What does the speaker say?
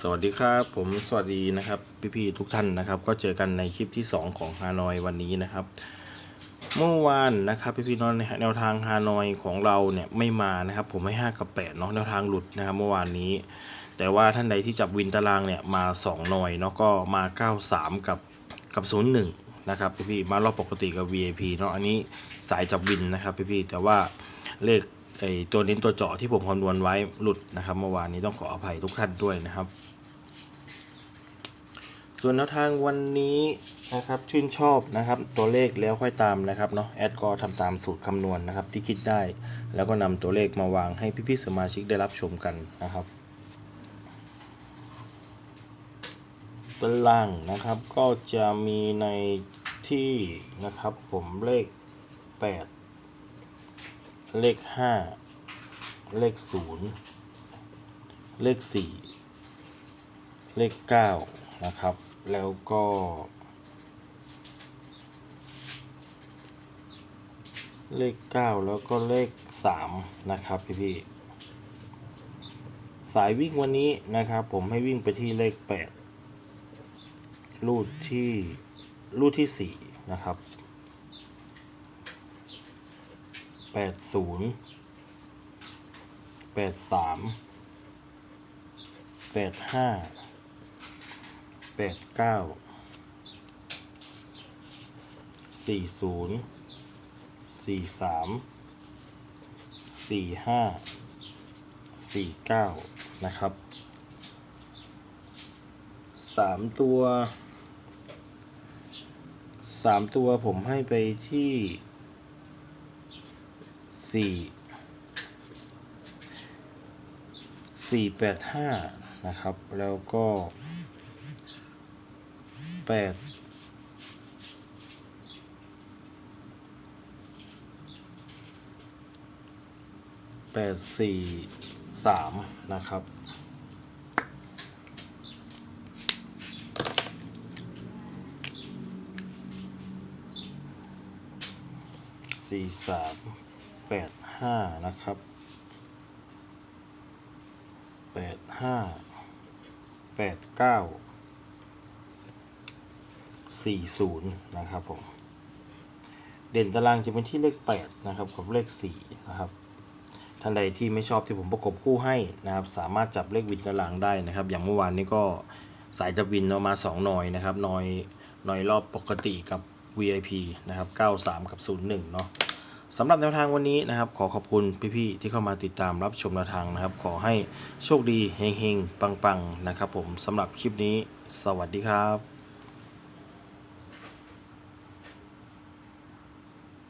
สวัสดีครับ ผมสวัสดีนะครับพี่ๆทุกท่านนะครับ ก็เจอกันในคลิปที่ 2 ของฮานอยวันนี้นะครับ เมื่อวานนะครับพี่ๆน้องแนวทางฮานอยของเราเนี่ยไม่มานะครับ ผมให้ 5 กับ8เนาะแนวทางหลุดนะครับ เมื่อวานนี้ แต่ว่าท่านใดที่จับวินตารางเนี่ยมา2หน่อยเนาะก็มา 93 กับกับ 01 นะครับพี่ๆมารอบปกติกับ VIP เนาะอันนี้สายจับวินนะครับพี่ๆแต่ว่าเลข ไอตัวเน้นตัวเจาะที่ผมคำนวณไว้หลุดนะครับเมื่อวานนี้ต้องขออภัยทุกท่านด้วยนะครับ ส่วนแนวทางวันนี้นะครับชื่นชอบนะครับตัวเลขแล้วค่อยตามนะครับเนาะแอดก็ทำตามสูตรคำนวณนะครับที่คิดได้ แล้วก็นำตัวเลขมาวางให้พี่ๆสมาชิกได้รับชมกันนะครับตารางนะครับก็จะมีในที่นะครับผมเลข 8 เลข5เลข0เลข4เลข9นะครับ แล้วก็เลข 9 แล้วก็เลข 3 นะครับพี่พี่สายวิ่งวันนี้นะครับ ผมให้วิ่งไปที่เลข 8 รูดที่รูดที่ 4 นะครับ 80 83 85แปดเก้าสี่ศูนย์สี่สามสี่ห้าสี่เก้านะครับสามตัวสามตัวผมให้ไปที่ สี่สี่แปดห้านะครับ แล้วก็แปดแปดสี่สามนะครับสี่สาม แปดห้านะครับแปดห้าแปดเก้า40นะครับผมเด่นตารางจะเป็นที่เลข8นะครับกับเลข4นะครับท่านใดที่ไม่ชอบที่ผมประกบคู่ให้นะครับ สามารถจับเลขวินตารางได้นะครับ อย่างเมื่อวานนี้ก็สายจับวินเอามา2หน่อยนะครับหน่อยหน่อยรอบปกติกับ VIP นะครับ 93 กับ 01 เนาะ สำหรับแนวทางวันนี้นะครับ ขอขอบคุณพี่ๆที่เข้ามาติดตามรับชมแนวทางนะครับ ขอให้โชคดีเฮงๆปังๆนะครับ ผมสำหรับคลิปนี้ สวัสดีครับ